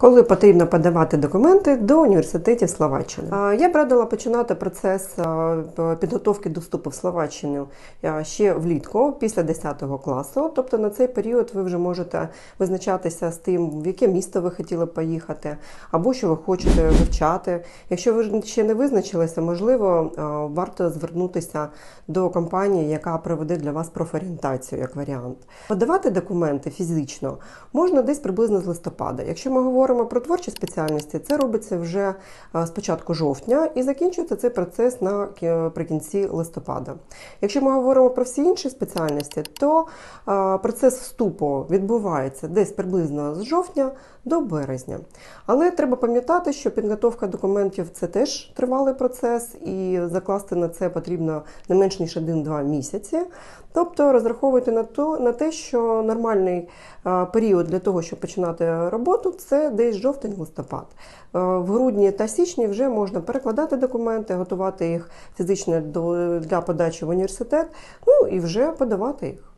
Коли потрібно подавати документи до університетів Словаччини, я б радила починати процес підготовки до вступу в Словаччину ще влітку, після 10 класу. Тобто на цей період ви вже можете визначатися з тим, в яке місто ви хотіли поїхати, або що ви хочете вивчати. Якщо ви ще не визначилися, можливо, варто звернутися до компанії, яка проведе для вас профорієнтацію як варіант. Подавати документи фізично можна десь приблизно з листопада. Якщо ми говоримо про творчі спеціальності, це робиться вже е, з початку жовтня і закінчується цей процес наприкінці листопада. Якщо ми говоримо про всі інші спеціальності, то е, процес вступу відбувається десь приблизно з жовтня до березня. Але треба пам'ятати, що підготовка документів це теж тривалий процес, і закласти на це потрібно не менш ніж 1-2 місяці. Тобто розраховуйте на те, що нормальний е, період для того, щоб починати роботу, це десь жовтень-листопад. Е, В грудні та січні вже можна перекладати документи, готувати їх фізично для подачі в університет, ну і вже подавати їх.